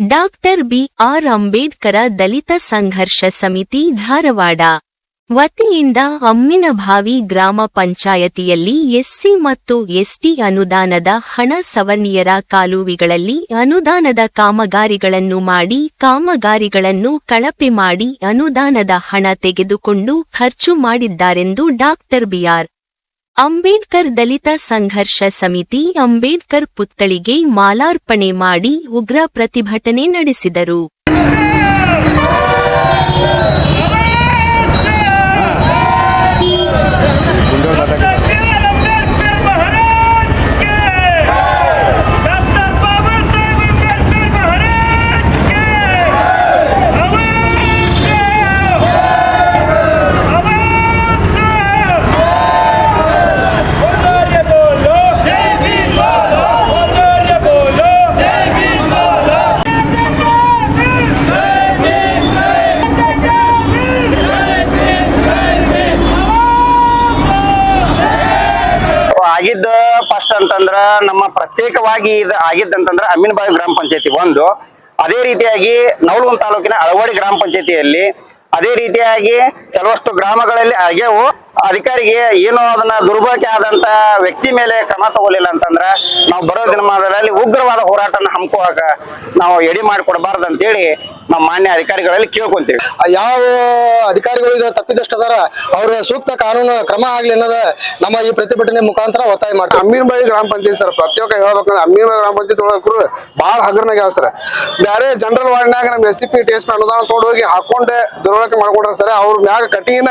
Doctor B R Ambedkar Dalit Sangharsha Samiti Dharwad. ವತಿಯಿಂದ ಅಮ್ಮಿನಭಾವಿ ಗ್ರಾಮ ಪಂಚಾಯತಿಯಲ್ಲಿ ಎಸ್ಸಿ ಮತ್ತು ಎಸ್ಟಿ ಅನುದಾನದ ಹಣ ಸವರ್ಣೀಯರ ಕಾಲುವೆಗಳಲ್ಲಿ ಅನುದಾನದ ಕಾಮಗಾರಿಗಳನ್ನು ಮಾಡಿ ಕಾಮಗಾರಿಗಳನ್ನು ಕಳಪೆ ಮಾಡಿ ಅನುದಾನದ ಹಣ ತೆಗೆದುಕೊಂಡು ಖರ್ಚು ಮಾಡಿದ್ದಾರೆಂದು ಡಾಕ್ಟರ್ ಬಿಆರ್ ಅಂಬೇಡ್ಕರ್ ದಲಿತ ಸಂಘರ್ಷ ಸಮಿತಿ ಅಂಬೇಡ್ಕರ್ ಪುತ್ಥಳಿಗೆ ಮಾಲಾರ್ಪಣೆ ಮಾಡಿ ಉಗ್ರ ಪ್ರತಿಭಟನೆ ನಡೆಸಿದರು. ಅಂತಂದ್ರ ನಮ್ಮ ಪ್ರತ್ಯೇಕವಾಗಿ ಇದು ಆಗಿದ್ದಂತಂದ್ರ ಅಮೀನ್ಬಾಯಿ ಗ್ರಾಮ ಪಂಚಾಯತಿ ಒಂದು. ಅದೇ ರೀತಿಯಾಗಿ ನವಲಗುಂದ ತಾಲೂಕಿನ ಅಳವಾಡಿ ಗ್ರಾಮ ಪಂಚಾಯತಿಯಲ್ಲಿ ಅದೇ ರೀತಿಯಾಗಿ ಕೆಲವಷ್ಟು ಗ್ರಾಮಗಳಲ್ಲಿ ಆಗ್ಯವು. ಅಧಿಕಾರಿಗೆ ಏನು ಅದನ್ನ ದುರ್ಬಳಕೆ ಆದಂತ ವ್ಯಕ್ತಿ ಮೇಲೆ ಕ್ರಮ ತಗೊಳ್ಳಿಲ್ಲ ಅಂತಂದ್ರ ನಾವು ಬರೋ ದಿನಮಾನದಲ್ಲಿ ಉಗ್ರವಾದ ಹೋರಾಟನ ಹಮ್ಮಿಕೋಕ ನಾವು ಎಡಿ ಮಾಡಿಕೊಡ್ಬಾರ್ದು ಅಂತೇಳಿ ನಮ್ಮ ಮಾನ್ಯ ಅಧಿಕಾರಿಗಳಲ್ಲಿ ಕೇಳ್ಕೊಂತೀವಿ. ಯಾವ ಅಧಿಕಾರಿಗಳು ಇದು ತಪ್ಪಿದಷ್ಟು ಅದಾರ ಅವ್ರ ಸೂಕ್ತ ಕಾನೂನು ಕ್ರಮ ಆಗ್ಲಿ ಅನ್ನೋದ ನಮ್ಮ ಈ ಪ್ರತಿಭಟನೆ ಮುಖಾಂತರ ಒತ್ತಾಯ ಮಾಡ್ತಾರೆ ಅಮ್ಮೀನ್ಬಾಯಿ ಗ್ರಾಮ ಪಂಚಾಯತ್ ಸರ್ ಪ್ರತ್ಯೇಕ ಹೇಳ್ಬೇಕಂದ್ರೆ ಅಮ್ಮೀನ್ಬಾಯಿ ಗ್ರಾಮ ಪಂಚಾಯತ್ ಒಳಗರು ಭಾಳ ಹಗರ್ನಾಗ ಯಾವ ಸರ್. ಬೇರೆ ಜನರಲ್ ವಾರ್ಡ್ನಾಗ ನಮ್ಮ S C P T S P ಅನುದಾನ ತೊಗೊಂಡೋಗಿ ಹಾಕೊಂಡೆ ದುರ್ಬಳಕೆ ಮಾಡ್ಕೊಂಡ್ರೆ ಸರ್ ಅವ್ರ ಮ್ಯಾಗ ಕಠಿಣ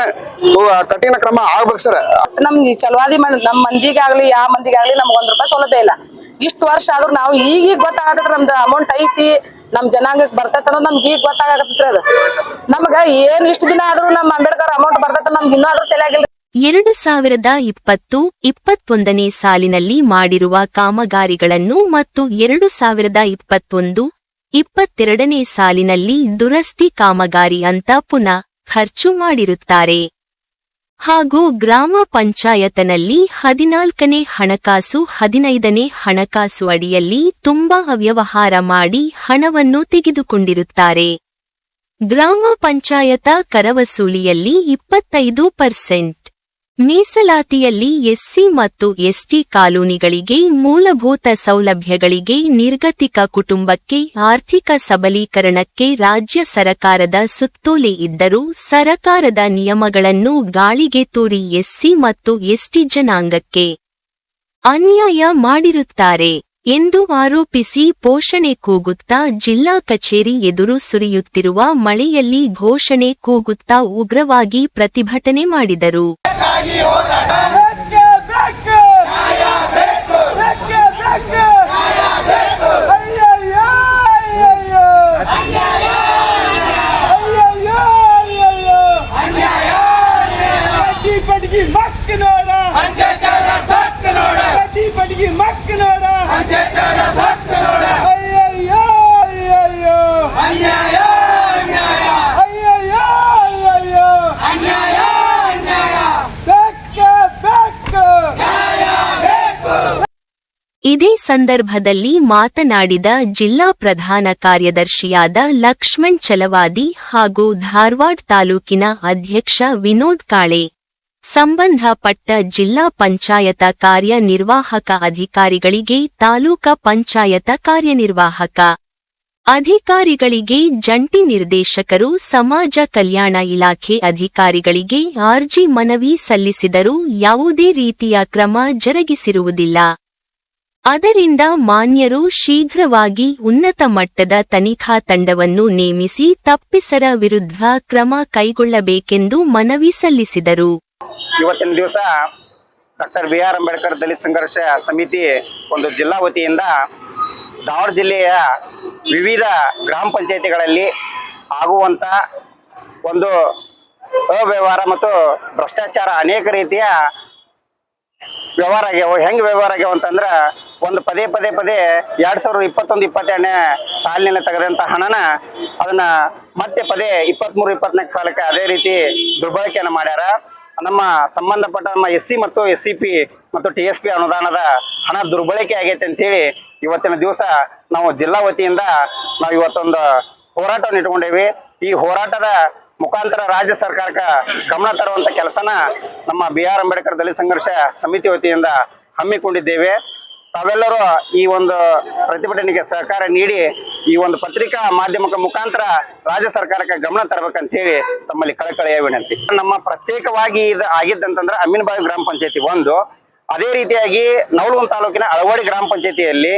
ಕಠಿಣ ಕ್ರಮ ಆಗ್ಬೇಕು ಸರ್. ನಮ್ಗೆ ಚಲವಾದಿ ಮಾಡ್ ನಮ್ ಮಂದಿಗಾಗ್ಲಿ ಯಾವ ಮಂದಿಗಾಗ್ಲಿ ನಮ್ಗೆ ಒಂದ್ ರೂಪಾಯಿ ಸೌಲಭ್ಯ ಇಲ್ಲ. ಇಷ್ಟು ವರ್ಷ ಆದ್ರೂ ನಾವು ಈಗೀಗ ಗೊತ್ತಾಗತ್ತ ನಮ್ದು ಅಮೌಂಟ್ ಐತಿ ನಮ್ ಜನಾಂಗಕ್ಕೆ ಬರ್ತೈತೆ ಅನ್ನೋದು ನಮ್ಗೆ ಈಗ ಗೊತ್ತಾಗತ್ತೈತ್ರಿ ಅದು. ನಮ್ಗ ಏನ್ ಇಷ್ಟು ದಿನ ಆದ್ರೂ ನಮ್ ಅಂಬೇಡ್ಕರ್ ಅಮೌಂಟ್ ಬರ್ತೈತ ನಮ್ಗೆ ಇನ್ನೂ ಆದ್ರೂ ತಲೆಯಾಗಿಲ್ಲ ಎರಡು ಸಾವಿರದ ಇಪ್ಪತ್ತು ಇಪ್ಪತ್ತೊಂದನೇ ಸಾಲಿನಲ್ಲಿ ಮಾಡಿರುವ ಕಾಮಗಾರಿಗಳನ್ನು ಮತ್ತು ಎರಡು ಸಾವಿರದ ಇಪ್ಪತ್ತೊಂದು ಇಪ್ಪತ್ತೆರಡನೇ ಸಾಲಿನಲ್ಲಿ ದುರಸ್ತಿ ಕಾಮಗಾರಿ ಅಂತ ಪುನಃ ಖರ್ಚು ಮಾಡಿರುತ್ತಾರೆ. ಹಾಗೂ ಗ್ರಾಮ ಪಂಚಾಯತನಲ್ಲಿ ಹದಿನಾಲ್ಕನೇ ಹಣಕಾಸು, ಹದಿನೈದನೇ ಹಣಕಾಸು ಅಡಿಯಲ್ಲಿ ತುಂಬಾ ಅವ್ಯವಹಾರ ಮಾಡಿ ಹಣವನ್ನು ತೆಗೆದುಕೊಂಡಿರುತ್ತಾರೆ. ಗ್ರಾಮ ಪಂಚಾಯತ ಕರವಸೂಲಿಯಲ್ಲಿ ಇಪ್ಪತ್ತೈದು ಪರ್ಸೆಂಟ್. ಮೀಸಲಾತಿಯಲ್ಲಿ ಎಸ್ಸಿ ಮತ್ತು ಎಸ್ಟಿ ಕಾಲೋನಿಗಳಿಗೆ ಮೂಲಭೂತ ಸೌಲಭ್ಯಗಳಿಗೆ ನಿರ್ಗತಿಕ ಕುಟುಂಬಕ್ಕೆ ಆರ್ಥಿಕ ಸಬಲೀಕರಣಕ್ಕೆ ರಾಜ್ಯ ಸರಕಾರದ ಸುತ್ತೋಲೆ ಇದ್ದರೂ ಸರಕಾರದ ನಿಯಮಗಳನ್ನು ಗಾಳಿಗೆ ತೂರಿ ಎಸ್ಸಿ ಮತ್ತು ಎಸ್ಟಿ ಜನಾಂಗಕ್ಕೆ ಅನ್ಯಾಯ ಮಾಡಿರುತ್ತಾರೆ. ಎಂದು ಆರೋಪಿಸಿ ಪೋಷಣೆ ಕೂಗುತ್ತಾ ಜಿಲ್ಲಾ ಕಚೇರಿ ಎದುರು ಸುರಿಯುತ್ತಿರುವ ಮಳೆಯಲ್ಲಿ ಘೋಷಣೆ ಕೂಗುತ್ತಾ ಉಗ್ರವಾಗಿ ಪ್ರತಿಭಟನೆ ಮಾಡಿದರು. ಸಂದರ್ಭದಲ್ಲಿ ಮಾತನಾಡಿದ ಜಿಲ್ಲಾ ಪ್ರಧಾನ ಕಾರ್ಯದರ್ಶಿಯಾದ ಲಕ್ಷ್ಮಣ್ ಚಲವಾದಿ ಹಾಗೂ ಧಾರವಾಡ ತಾಲೂಕಿನ ಅಧ್ಯಕ್ಷ ವಿನೋದ್ ಕಾಳೆ. ಸಂಬಂಧಪಟ್ಟ ಜಿಲ್ಲಾ ಪಂಚಾಯತ ಕಾರ್ಯನಿರ್ವಾಹಕ ಅಧಿಕಾರಿಗಳಿಗೆ ತಾಲೂಕ ಪಂಚಾಯತ ಕಾರ್ಯನಿರ್ವಾಹಕ. ಅಧಿಕಾರಿಗಳಿಗೆ ಜಂಟಿ ನಿರ್ದೇಶಕರು, ಸಮಾಜ ಕಲ್ಯಾಣ ಇಲಾಖೆ ಅಧಿಕಾರಿಗಳಿಗೆ ಅರ್ಜಿ ಮನವಿ ಸಲ್ಲಿಸಿದರೂ ಯಾವುದೇ ರೀತಿಯ ಕ್ರಮ ಜರುಗಿಸಿರುವುದಿಲ್ಲ. ಅದರಿಂದ ಮಾನ್ಯರು ಶೀಘ್ರವಾಗಿ ಉನ್ನತ ಮಟ್ಟದ ತನಿಖಾ ತಂಡವನ್ನು ನೇಮಿಸಿ ತಪ್ಪಿಸರ ವಿರುದ್ಧ ಕ್ರಮ ಕೈಗೊಳ್ಳಬೇಕೆಂದು ಮನವಿ ಸಲ್ಲಿಸಿದರು. ಇವತ್ತಿನ ದಿವಸ doctor B R Ambedkar Dalita Sangharsha Samiti ಒಂದು ಜಿಲ್ಲಾ ವತಿಯಿಂದ ಜಿಲ್ಲೆಯ ವಿವಿಧ ಗ್ರಾಮ ಪಂಚಾಯಿತಿಗಳಲ್ಲಿ ಆಗುವಂಥ ಒಂದು ಅವ್ಯವಹಾರ ಮತ್ತು ಭ್ರಷ್ಟಾಚಾರ ಅನೇಕ ರೀತಿಯ ವ್ಯವಹಾರ ಆಗ್ಯಾವ, ಹೆಂಗೆ ವ್ಯವಹಾರ ಆಗ್ಯಾವ ಅಂತಂದ್ರೆ ಒಂದು ಪದೇ ಪದೇ ಪದೇ ಎರಡ್ ಸಾವಿರದ ಇಪ್ಪತ್ತೊಂದು ಇಪ್ಪತ್ತೆರಡನೇ ಸಾಲಿನಲ್ಲಿ ತೆಗೆದಂಥ ಹಣನ ಅದನ್ನ ಮತ್ತೆ ಪದೇ ಇಪ್ಪತ್ತ್ಮೂರು ಇಪ್ಪತ್ನಾಲ್ಕು ಸಾಲಕ್ಕೆ ಅದೇ ರೀತಿ ದುರ್ಬಳಕೆಯನ್ನು ಮಾಡ್ಯಾರ. ನಮ್ಮ ಸಂಬಂಧಪಟ್ಟ ನಮ್ಮ ಎಸ್ ಸಿ ಮತ್ತು ಎಸ್ ಸಿ ಪಿ ಮತ್ತು ಟಿ ಎಸ್ ಪಿ ಅನುದಾನದ ಹಣ ದುರ್ಬಳಕೆ ಆಗೈತೆ ಅಂತೇಳಿ ಇವತ್ತಿನ ದಿವಸ ನಾವು ಜಿಲ್ಲಾ ವತಿಯಿಂದ ನಾವು ಇವತ್ತೊಂದು ಹೋರಾಟವನ್ನು ಇಟ್ಕೊಂಡೇವಿ. ಈ ಹೋರಾಟದ ಮುಖಾಂತರ ರಾಜ್ಯ ಸರ್ಕಾರಕ್ಕೆ ಗಮನ ತರುವಂತ ಕೆಲಸನ ನಮ್ಮ ಬಿ ಆರ್ ಅಂಬೇಡ್ಕರ್ ದಲಿತ ಸಂಘರ್ಷ ಸಮಿತಿ ವತಿಯಿಂದ ಹಮ್ಮಿಕೊಂಡಿದ್ದೇವೆ. ತಾವೆಲ್ಲರೂ ಈ ಒಂದು ಪ್ರತಿಭಟನೆಗೆ ಸಹಕಾರ ನೀಡಿ ಈ ಒಂದು ಪತ್ರಿಕಾ ಮಾಧ್ಯಮಕ್ಕೆ ಮುಖಾಂತರ ರಾಜ್ಯ ಸರ್ಕಾರಕ್ಕೆ ಗಮನ ತರಬೇಕಂತ ಹೇಳಿ ತಮ್ಮಲ್ಲಿ ಕಳಕಳಿಯ ವಿನಂತಿ. ನಮ್ಮ ಪ್ರತ್ಯೇಕವಾಗಿ ಇದು ಆಗಿದ್ದಂತಂದ್ರೆ ಅಮೀನ್ಬಾವಿ ಗ್ರಾಮ ಪಂಚಾಯತಿ ಒಂದು. ಅದೇ ರೀತಿಯಾಗಿ ನವಲಗುಂದ ತಾಲೂಕಿನ ಅಳವಾಡಿ ಗ್ರಾಮ ಪಂಚಾಯತಿಯಲ್ಲಿ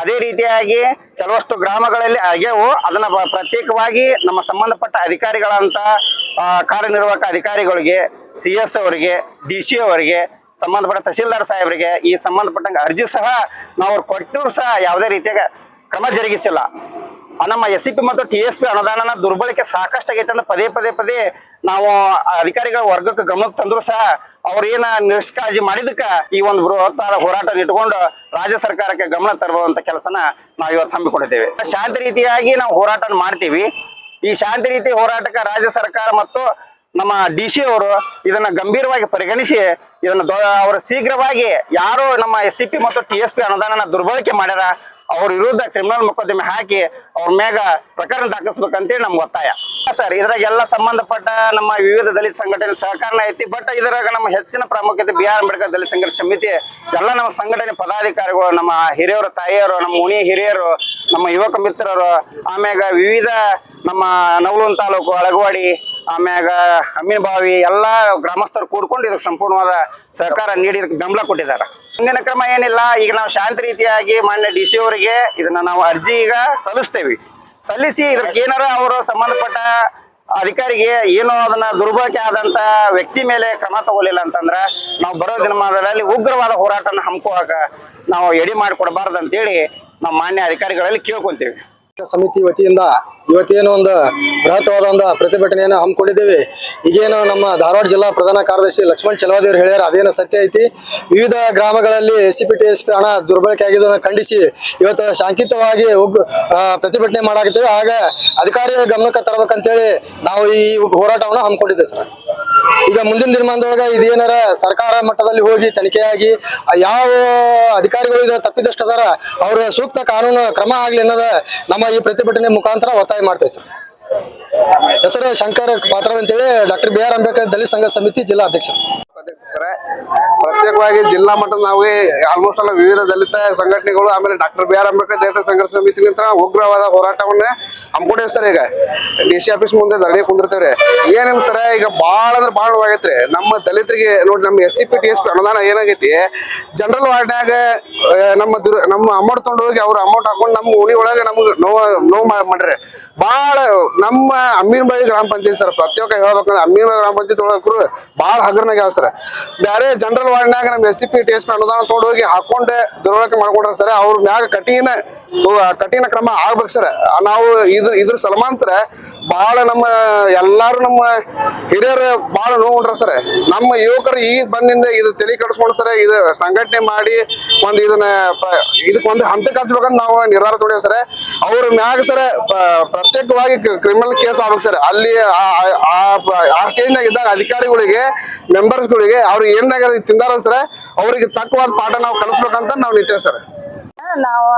ಅದೇ ರೀತಿಯಾಗಿ ಕೆಲವಷ್ಟು ಗ್ರಾಮಗಳಲ್ಲಿ ಆಗ್ಯವು. ಅದನ್ನ ಪ್ರತ್ಯೇಕವಾಗಿ ನಮ್ಮ ಸಂಬಂಧಪಟ್ಟ ಅಧಿಕಾರಿಗಳಂತ ಕಾರ್ಯನಿರ್ವಾಹಕ ಅಧಿಕಾರಿಗಳಿಗೆ, ಸಿ ಎಸ್ ಅವರಿಗೆ, ಡಿ ಸಿ ಅವರಿಗೆ, ಸಂಬಂಧಪಟ್ಟ ತಹಸೀಲ್ದಾರ್ ಸಾಹೇಬರಿಗೆ ಈ ಸಂಬಂಧಪಟ್ಟಂಗೆ ಅರ್ಜಿ ಸಹ ನಾವು ಅವ್ರು ಕೊಟ್ಟರು ಸಹ ಯಾವುದೇ ರೀತಿಯಾಗ ಕ್ರಮ ಜರುಗಿಸಿಲ್ಲ. ನಮ್ಮ ಎಸ್ ಸಿ ಪಿ ಮತ್ತು ಟಿ ಎಸ್ ಪಿ ಅನುದಾನನ ದುರ್ಬಳಕೆ ಸಾಕಷ್ಟು ಆಗೈತೆ ಅಂತ ಪದೇ ಪದೇ ಪದೇ ನಾವು ಅಧಿಕಾರಿಗಳ ವರ್ಗಕ್ಕೆ ಗಮನಕ್ಕೆ ತಂದರೂ ಸಹ ಅವ್ರು ಏನ ನಿಷ್ಕಾಳಜಿ ಮಾಡಿದಕ್ಕ ಈ ಒಂದು ಬೃಹತ್ತಾದ ಹೋರಾಟ ಇಟ್ಕೊಂಡು ರಾಜ್ಯ ಸರ್ಕಾರಕ್ಕೆ ಗಮನ ತರುವಂತ ಕೆಲಸನ ನಾವು ಇವತ್ತು ಹಮ್ಮಿಕೊಂಡಿದ್ದೇವೆ. ಶಾಂತಿ ರೀತಿಯಾಗಿ ನಾವು ಹೋರಾಟ ಮಾಡ್ತೀವಿ. ಈ ಶಾಂತಿ ರೀತಿ ಹೋರಾಟಕ್ಕೆ ರಾಜ್ಯ ಸರ್ಕಾರ ಮತ್ತು ನಮ್ಮ ಡಿ ಸಿ ಅವರು ಇದನ್ನ ಗಂಭೀರವಾಗಿ ಪರಿಗಣಿಸಿ ಇದನ್ನ ಅವರು ಶೀಘ್ರವಾಗಿ ಯಾರು ನಮ್ಮ ಎಸ್ ಸಿ ಪಿ ಮತ್ತು ಟಿ ಎಸ್ ಪಿ ಅನುದಾನನ ದುರ್ಬಳಕೆ ಮಾಡ್ಯಾರ ಅವ್ರ ವಿರುದ್ಧ ಕ್ರಿಮಿನಲ್ ಮೊಕದ್ದಮೆ ಹಾಕಿ ಅವ್ರ ಮ್ಯಾಗ ಪ್ರಕರಣ ದಾಖಲಿಸ್ಬೇಕಂತೇಳಿ ನಮ್ಗೆ ಒತ್ತಾಯ. ಸರ್ ಇದ್ರಾಗ ಎಲ್ಲ ಸಂಬಂಧಪಟ್ಟ ನಮ್ಮ ವಿವಿಧ ದಲಿತ ಸಂಘಟನೆ ಸಹಕಾರನ ಐತಿ ಬಟ್ ಇದ್ರಾಗ ನಮ್ಮ ಹೆಚ್ಚಿನ ಪ್ರಾಮುಖ್ಯತೆ ಬಿ ಆರ್ ಅಂಬೇಡ್ಕರ್ ದಲಿತ ಸಂಘರ್ಷ ಸಮಿತಿ, ಎಲ್ಲ ನಮ್ಮ ಸಂಘಟನೆ ಪದಾಧಿಕಾರಿಗಳು, ನಮ್ಮ ಹಿರಿಯವರ ತಾಯಿಯರು, ನಮ್ಮ ಉಣಿ ಹಿರಿಯರು, ನಮ್ಮ ಯುವಕ ಮಿತ್ರರು, ಆಮ್ಯಾಗ ವಿವಿಧ ನಮ್ಮ ನವಲೂನ್ ತಾಲೂಕು, ಅಳಗವಾಡಿ ಆಮ್ಯಾಗ ಅಮೀನ್ಬಾವಿ ಎಲ್ಲ ಗ್ರಾಮಸ್ಥರು ಕೂಡ್ಕೊಂಡು ಇದಕ್ಕೆ ಸಂಪೂರ್ಣವಾದ ಸಹಕಾರ ನೀಡಿ ಇದಕ್ಕೆ ಬೆಂಬಲ ಕೊಟ್ಟಿದ್ದಾರೆ. ಮುಂದಿನ ಕ್ರಮ ಏನಿಲ್ಲ, ಈಗ ನಾವು ಶಾಂತಿ ರೀತಿಯಾಗಿ ಮಾನ್ಯ ಡಿ ಸಿ ಅವರಿಗೆ ಇದನ್ನ ನಾವು ಅರ್ಜಿ ಈಗ ಸಲ್ಲಿಸ್ತೇವೆ. ಸಲ್ಲಿಸಿ ಇದಕ್ಕೆ ಏನಾರ ಅವರು ಸಂಬಂಧಪಟ್ಟ ಅಧಿಕಾರಿಗೆ ಏನೋ ಅದನ್ನ ದುರ್ಬಳಕೆ ಆದಂತ ವ್ಯಕ್ತಿ ಮೇಲೆ ಕ್ರಮ ತಗೋಲಿಲ್ಲ ಅಂತಂದ್ರ ನಾವು ಬರೋ ದಿನಮಾನದಲ್ಲಿ ಉಗ್ರವಾದ ಹೋರಾಟನ ಹಮ್ಮಿಕೋವಾಗ ನಾವು ಎಡಿ ಮಾಡಿಕೊಡಬಾರ್ದು ಅಂತೇಳಿ ನಾವು ಮಾನ್ಯ ಅಧಿಕಾರಿಗಳಲ್ಲಿ ಕೇಳ್ಕೊಂತೀವಿ. ಸಮಿತಿ ವತಿಯಿಂದ ಇವತ್ತೇನು ಒಂದು ಬೃಹತ್ವಾದ ಒಂದು ಪ್ರತಿಭಟನೆಯನ್ನು ಹಮ್ಮಿಕೊಂಡಿದ್ದೇವೆ ಈಗೇನು ನಮ್ಮ ಧಾರವಾಡ ಜಿಲ್ಲಾ ಪ್ರಧಾನ ಕಾರ್ಯದರ್ಶಿ ಲಕ್ಷ್ಮಣ್ ಚಲವಾದಿಯವರು ಹೇಳ್ಯಾರ, ಅದೇನು ಸತ್ಯ ಐತಿ. ವಿವಿಧ ಗ್ರಾಮಗಳಲ್ಲಿ S C P T S P ಹಣ ದುರ್ಬಳಕೆ ಆಗಿದ್ದನ್ನು ಖಂಡಿಸಿ ಇವತ್ತು ಶಾಂಕಿತವಾಗಿ ಉಗ್ ಪ್ರತಿಭಟನೆ ಮಾಡಾಕತ್ತೇವೆ. ಆಗ ಅಧಿಕಾರಿಗಳ ಗಮನಕ್ಕೆ ತರಬೇಕಂತೇಳಿ ನಾವು ಈ ಹೋರಾಟವನ್ನು ಹಮ್ಮಿಕೊಂಡಿದ್ದೇವೆ ಸರ್. ಈಗ ಮುಂದಿನ ದಿನಮಾನದೊಳಗೆ ಇದೇನಾರ ಸರ್ಕಾರ ಮಟ್ಟದಲ್ಲಿ ಹೋಗಿ ತನಿಖೆಯಾಗಿ ಯಾವ ಅಧಿಕಾರಿಗಳು ತಪ್ಪಿದಷ್ಟು ಅದಾರ, ಅವ್ರ ಸೂಕ್ತ ಕಾನೂನು ಕ್ರಮ ಆಗ್ಲಿ ಅನ್ನೋದ ನಮ್ಮ ಈ ಪ್ರತಿಭಟನೆ ಮುಖಾಂತರ ಒತ್ತಾಯ ಮಾಡ್ತೇವೆ ಸರ್. ಹೆಸರು ಶಂಕರ್ ಪಾತ್ರ ಅಂತೇಳಿ doctor B R Ambedkar Dalita Sangha Samiti ಜಿಲ್ಲಾ ಅಧ್ಯಕ್ಷರು. ಅಧ್ಯಕ್ಷ ಸರ್, ಪ್ರತ್ಯೇಕವಾಗಿ ಜಿಲ್ಲಾ ಮಟ್ಟದ ನಾವು ಆಲ್ಮೋಸ್ಟ್ ಎಲ್ಲ ವಿವಿಧ ದಲಿತ ಸಂಘಟನೆಗಳು, ಆಮೇಲೆ doctor B R Ambedkar Dalita Sangharsha ಸಮಿತಿಲಿಂದ ಉಗ್ರವಾದ ಹೋರಾಟವನ್ನ ಹಮ್ಮಿಕೊಂಡಿವಿ ಸರ್ ಈಗ. ಡಿ ಸಿ ಆಫೀಸ್ ಮುಂದೆ ಧರಣಿ ಕುಂದಿರ್ತೇವ್ರಿ. ಏನೇನು ಸರ, ಈಗ ಭಾಳ ಅಂದ್ರೆ ಭಾಳ ನೋವಾಗೈತ್ರಿ. ನಮ್ಮ ದಲಿತರಿಗೆ, ನೋಡಿ ನಮ್ಮ S C P T S P ಅನುದಾನ ಏನಾಗೈತಿ ಜನರಲ್ ವಾರ್ಡ್ನ್ಯಾಗ ನಮ್ಮ ದುರ್, ನಮ್ಮ ಅಮೌಂಟ್ ತೊಗೊಂಡು ಹೋಗಿ ಅವ್ರ ಅಮೌಂಟ್ ಹಾಕೊಂಡು ನಮ್ಮ ಉಣಿ ಒಳಗೆ ನಮ್ಗೆ ನೋವು ನೋವು ಮಾಡ್ರಿ. ಭಾಳ ನಮ್ಮ ಅಮೀನ್ಬಾಯಿ ಗ್ರಾಮ ಪಂಚಾಯತ್ ಸರ್, ಪ್ರತ್ಯೇಕ ಹೇಳ್ಬೇಕಂದ್ರೆ ಅಮ್ಮಿನ ಗ್ರಾಮ ಪಂಚಾಯತ್ ಒಳಗರು ಭಾಳ ಹಗರ್ನಾಗ ಸರ್. ಬೇರೆ ಜನರಲ್ ವಾರ್ಡ್ನಾಗ ನಮ್ಮ S C P T S P ಅನುದಾನ ತೊಗೊಂಡೋಗಿ ಹಾಕೊಂಡೆ ದುರ್ಬಳಕೆ ಮಾಡ್ಕೊಂಡ್ರೆ ಸರ್, ಅವ್ರ ಮ್ಯಾಗ ಕಠಿಣ ಕಠಿಣ ಕ್ರಮ ಆಗ್ಬೇಕು ಸರ್. ನಾವು ಇದು ಇದ್ರ ಸಲ್ಮಾನ್ ಸರ್ ಬಹಳ ನಮ್ಮ ಎಲ್ಲಾರು ನಮ್ಮ ಹಿರಿಯರು ಬಹಳ ನೋವುಂಡ್ರ ಸರ್. ನಮ್ಮ ಯುವಕರು ಈಗ ಬಂದಿಂದ ಇದು ತಲೆ ಕಡಿಸ್ಕೊಂಡು ಸರ್, ಇದು ಸಂಘಟನೆ ಮಾಡಿ ಒಂದು ಇದನ್ನ ಪ- ಇದಕ್ಕೆ ಒಂದು ಹಂತಕ್ಕೆ ಹಚ್ಬೇಕಂತ ನಾವು ನಿರ್ಧಾರ ತೊಡೇವ್ ಸರ್. ಅವ್ರ ಮ್ಯಾಗ ಸರ್ ಪ್ರತ್ಯೇಕವಾಗಿ ಕ್ರಿಮಿನಲ್ ಕೇಸ್ ಆಗ್ಬೇಕು ಸರ್. ಅಲ್ಲಿ ಆ- ಸ್ಟೇಜ್ನಾಗ ಇದ್ದಾಗ ಅಧಿಕಾರಿಗಳಿಗೆ ಮೆಂಬರ್ಸ್ಗಳಿಗೆ ಅವ್ರು ಏನಾಗ ತಿಂದಾರ ಸರ್, ಅವ್ರಿಗೆ ತಕ್ಕವಾದ ಪಾಠ ನಾವು ಕಲಿಸ್ಬೇಕಂತ ನಾವು ನಿಂತೇವೆ ಸರ್. ನಾವು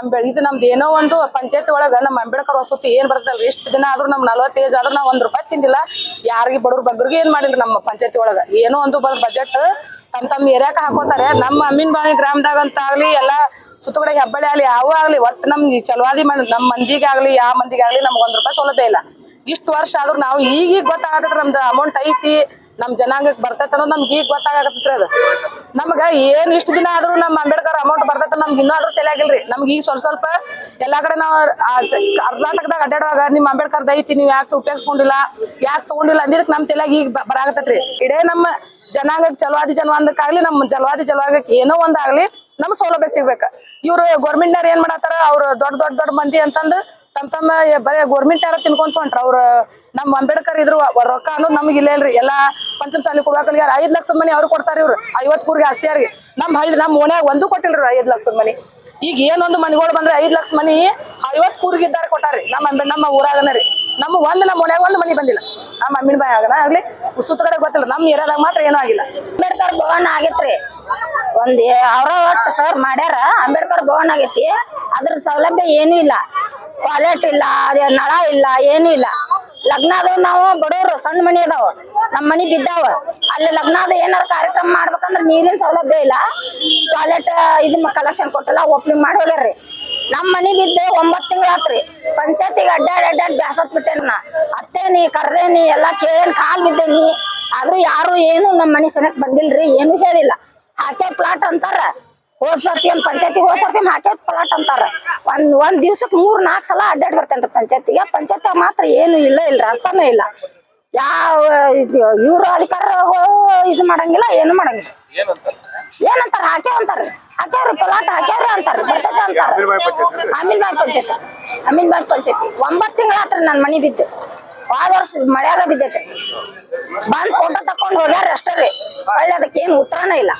ಅಂಬೆ ಇದು ನಮ್ದು ಏನೋ ಒಂದು ಪಂಚಾಯತ್ ಒಳಗ ನಮ್ಮ ಅಂಬೇಡ್ಕರ್ ವಸತಿ ಏನ್ ಬರ್ತಲ್ರಿ ಇಷ್ಟು ದಿನ ಆದ್ರೂ ನಮ್ ನಲ್ವತ್ತು ಏಜ್ ಆದ್ರೂ ನಾವ್ ಒಂದ್ ರೂಪಾಯಿ ತಿಂದಿಲ್ಲ. ಯಾರಿಗೆ ಬಡವ್ರ ಬಗ್ಗರಿಗೆ ಏನ್ ಮಾಡಿಲ್ಲ ನಮ್ಮ ಪಂಚಾಯತಿ ಒಳಗ? ಏನೋ ಒಂದು ಬಜೆಟ್ ತಮ್ಮ ತಮ್ಮ ಏರಿಯಾಕ ಹಾಕೋತಾರೆ. ನಮ್ಮ ಅಮ್ಮಿನ ಬಾಣಿ ಗ್ರಾಮದಾಗ ಅಂತ ಆಗ್ಲಿ ಎಲ್ಲಾ ಸುತ್ತಗಡೆ ಹೆಬ್ಬಳ್ಳಿ ಆಗ್ಲಿ, ಯಾವ ಆಗ್ಲಿ, ಒಟ್ಟು ಈ ಚಲವಾದಿ ಮನ್ ನಮ್ ಮಂದಿಗಾಗ್ಲಿ ಯಾವ ಮಂದಿಗಾಗ್ಲಿ ನಮ್ಗೆ ಒಂದು ರೂಪಾಯಿ ಸೌಲಭ್ಯ ಇಲ್ಲ. ಇಷ್ಟು ವರ್ಷ ಆದ್ರೂ ನಾವು ಈಗೀಗ ಗೊತ್ತಾಗತ್ತೆ ನಮ್ದು ಅಮೌಂಟ್ ಐತಿ. ನಮ್ ಜನಾಂಗಕ್ಕೆ ಬರ್ತೈತೆ ಅನ್ನೋದು ನಮ್ಗೆ ಈಗ ಗೊತ್ತಾಗತ್ರಿ ಅದು. ನಮ್ಗ ಏನ್ ಇಷ್ಟ ದಿನ ಆದ್ರೂ ನಮ್ಮ ಅಂಬೇಡ್ಕರ್ ಅಮೌಂಟ್ ಬರ್ತೈತೆ ನಮ್ಗೆ ಇನ್ನೂ ಆದ್ರೂ ತಲೆಯಾಗಿಲ್ರಿ ನಮ್ಗೆ ಈಗ ಸ್ವಲ್ಪ ಸ್ವಲ್ಪ ಎಲ್ಲಾ ಕಡೆ ನಾವು ಕರ್ನಾಟಕದಾಗ ಅಡ್ಡಾಡುವಾಗ ನಿಮ್ ಅಂಬೇಡ್ಕರ್ ದೈತಿ ನೀವ್ ಯಾಕೆ ಉಪಯೋಗಿಸ್ಕೊಂಡಿಲ್ಲ, ಯಾಕೆ ತಗೊಂಡಿಲ್ಲ ಅಂದಿದ್ದಕ್ಕೆ ನಮ್ ತಲೆಯಾಗ ಈಗ ಬರಾಗತ್ತೈತ್ರಿ ಇಡೇ ನಮ್ಮ ಜನಾಂಗಕ್ಕೆ ಜಲವಾದಿ ಜನವಾಂಗಕ್ಕಾಗ್ಲಿ ನಮ್ಮ ಜಲವಾದಿ ಜಲವಾಂಗಕ್ಕೆ ಏನೋ ಒಂದಾಗ್ಲಿ ನಮ್ ಸೌಲಭ್ಯ ಸಿಗ್ಬೇಕ. ಇವ್ರು ಗೌರ್ಮೆಂಟ್ನವ್ರು ಏನ್ ಮಾಡತ್ತಾರ, ಅವ್ರು ದೊಡ್ಡ ದೊಡ್ಡ ದೊಡ್ಡ ಮಂದಿ ಅಂತಂದು ತಮ್ಮ ತಮ್ಮ ಬರೆ ಗೋರ್ಮೆಂಟ್ ಯಾರ ತಿನ್ಕೊಂತ ಹೊಂಟ್ರ ಅವ್ರ ನಮ್ಮ ಅಂಬೇಡ್ಕರ್ ಇದ್ರು ರೊಕ್ಕ ಅನ್ನೋದು ನಮ್ಗೆ ಇಲ್ಲ ಇಲ್ರಿ ಎಲ್ಲಾ ಪಂಚಮಸಾಲಿ ಸಾಲಿ ಯಾರು ಐದು ಲಕ್ಷದ ಮನಿ ಅವ್ರು ಕೊಡ್ತಾರೆ ಇವ್ರು. ಐವತ್ತು ಕೂರ್ಗೆ ಆಸ್ತಿ ಯಾರಿಗೆ ನಮ್ಮ ಹಳ್ಳಿ ನಮ್ಮ ಓಣ್ಯಾಗ ಒಂದು ಕೊಟ್ಟಿಲ್ರಿ ಐದು ಲಕ್ಷದ ಮನಿ. ಈಗ ಏನೊಂದು ಮನೆಗಳು ಬಂದ್ರೆ ಐದು ಲಕ್ಷ ಮನಿ ಐವತ್ತು ಕೂರ್ಗೆ ಇದ್ದಾರೆ ಕೊಟ್ಟಾರಿ ನಮ್ಮ ನಮ್ಮ ಊರಾಗನ ರೀ. ನಮ್ಮ ಒಂದು, ನಮ್ಮ ಓಣ್ಯಾಗ ಒಂದು ಮನಿ ಬಂದಿಲ್ಲ. ನಮ್ಮ ಅಮ್ಮಿನ ಬಾಯಿ ಆಗನ ಆಗ್ಲಿ, ಸುತ್ತ ಕಡೆ ಗೊತ್ತಿಲ್ಲ. ನಮ್ಮ ಏರಿಯಾದಾಗ ಮಾತ್ರ ಏನೂ ಆಗಿಲ್ಲ. ಅಂಬೇಡ್ಕರ್ ಭವನ ಆಗೈತ್ರಿ. ಒಂದು ಅವ್ರ ಒಟ್ಟು ಸರ್ ಮಾಡ್ಯಾರ. ಅಂಬೇಡ್ಕರ್ ಭವನ ಆಗೈತಿ. ಅದ್ರ ಸೌಲಭ್ಯ ಏನೂ ಇಲ್ಲ. ಟಾಯ್ಲೆಟ್ ಇಲ್ಲ, ಅದೇ ನಳ ಇಲ್ಲ, ಏನೂ ಇಲ್ಲ. ಲಗ್ನ ಅದಾವ ನಾವು ಬಡವ್ರು, ಸಣ್ಣ ಮನಿ ಅದಾವ. ನಮ್ಮ ಮನಿ ಬಿದ್ದಾವ. ಅಲ್ಲಿ ಲಗ್ನ ಅದ ಏನಾರ ಕಾರ್ಯಕ್ರಮ ಮಾಡ್ಬೇಕಂದ್ರ ನೀರಿನ ಸೌಲಭ್ಯ ಇಲ್ಲ. ಟಾಯ್ಲೆಟ್ ಇದನ್ನ ಕಲೆಕ್ಷನ್ ಕೊಟ್ಟಲ್ಲ ಓಪನಿಂಗ್ ಮಾಡಿ ಹೋಗ್ಯಾರ್ರಿ. ನಮ್ಮ ಮನಿ ಬಿದ್ದು ಒಂಬತ್ತು ತಿಂಗಳ ಆತ್ರಿ. ಪಂಚಾಯತಿಗೆ ಅಡ್ಡಾಡ್ ಅಡ್ಡಾಡ್ ಬ್ಯಾಸತ್ ಬಿಟ್ಟೇನ ನಾ. ಅತ್ತೇನಿ, ಕರ್ದೇನಿ, ಎಲ್ಲಾ ಕೇಳೇನ್ ಕಾಲ್ ಬಿದ್ದೇನಿ. ಆದ್ರೂ ಯಾರು ಏನು ನಮ್ಮ ಮನಿ ಸನಕ್ ಬಂದಿಲ್ರಿ, ಏನು ಹೇಳಿಲ್ಲ. ಹಾಕೆ ಪ್ಲಾಟ್ ಅಂತಾರ. ಹೋದ್ ಸರ್ತಿ ಒಂದ್ ಪಂಚಾಯತಿ ಹೋದ್ ಸರ್ತಿ ಹಾಕೋದ್ ಪ್ಲಾಟ್ ಅಂತಾರ? ಒಂದ್ ಒಂದ್ ದಿವ್ಸಕ್ ಮೂರ್, ನಾಲ್ಕ್ ಸಲ ಅಡ್ಡಾಡ್ ಬರ್ತೇನ್ರಿ ಪಂಚಾಯತಿಗೆ. ಪಂಚಾಯತಿ ಮಾತ್ರ ಏನು ಇಲ್ಲ ಇಲ್ರಿ ಅಂತಾನು ಇಲ್ಲ. ಯಾವ ಇವ್ರು ಅಧಿಕಾರಿಗಳು ಇದು ಮಾಡಂಗಿಲ್ಲ, ಏನು ಮಾಡಂಗಿಲ್ಲ. ಏನಂತಾರ? ಹಾಕ್ಯಾವ ಅಂತಾರ. ಹಾಕ್ಯಾವ್ರಿ ಪ್ಲಾಟ್, ಹಾಕ್ಯಾವ್ರಿ ಅಂತಾರ. ಬರ್ತೈತೆ ಅಂತಾರ. ಅಮೀನ್ ಬಾಗ್ ಪಂಚಾಯತಿ ಅಮೀನ್ ಬಾಗ್ ಪಂಚಾಯತಿ. ಒಂಬತ್ತು ತಿಂಗಳ ಆತ್ರಿ ನನ್ ಮನಿ ಬಿದ್ದು. ಹೋದ ವರ್ಷ ಮಳೆಯಾಗ ಬಿದ್ದೈತೆ. ಬಂದ್ ಫೋಟೋ ತಕೊಂಡ್ ಹೋಗ್ಯಾರ ಅಷ್ಟೇ ರೀ. ಒಳ್ಳೆ ಅದಕ್ಕೇನು ಉತ್ತರನೇ ಇಲ್ಲ.